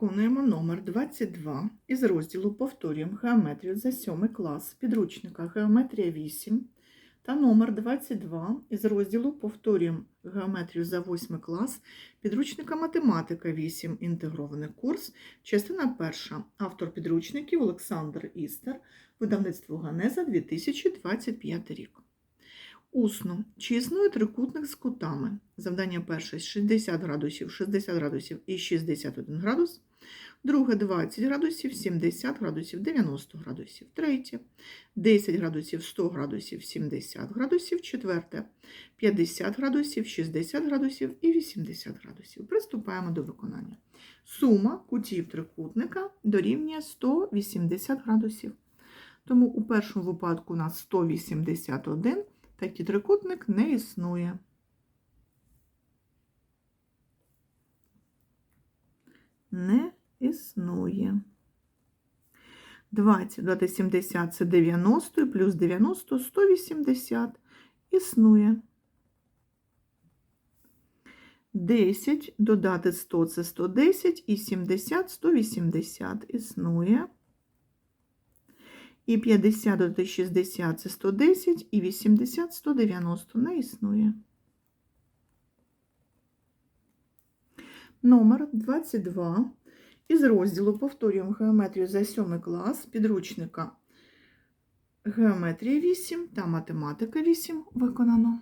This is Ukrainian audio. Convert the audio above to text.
Виконуємо номер 22 із розділу Повторюємо геометрію за 7 клас підручника Геометрія 8 та номер 22 із розділу Повторюємо геометрію за 8 клас підручника Математика 8 інтегрований курс, частина 1. Автор підручників Олександр Істер, видавництво Ганеза 2025 рік. Усно. Чи існує трикутник з кутами? Завдання перше 60 градусів, 60 градусів і 61 градус. Друге 20 градусів, 70 градусів, 90 градусів. Третє 10 градусів, 100 градусів, 70 градусів. Четверте 50 градусів, 60 градусів і 80 градусів. Приступаємо до виконання. Сума кутів трикутника дорівнює 180 градусів. Тому у першому випадку у нас 181 такий трикутник не існує. Не існує. 20 додати 70 це 90, плюс 90 180 існує. 10 додати 100 це 110 і 70 180 існує. І 50 додати 60 це 110, і 80 190 не існує. Номер 22 із розділу Повторюємо геометрію за 7 клас підручника Геометрія 8 та Математика 8 виконано.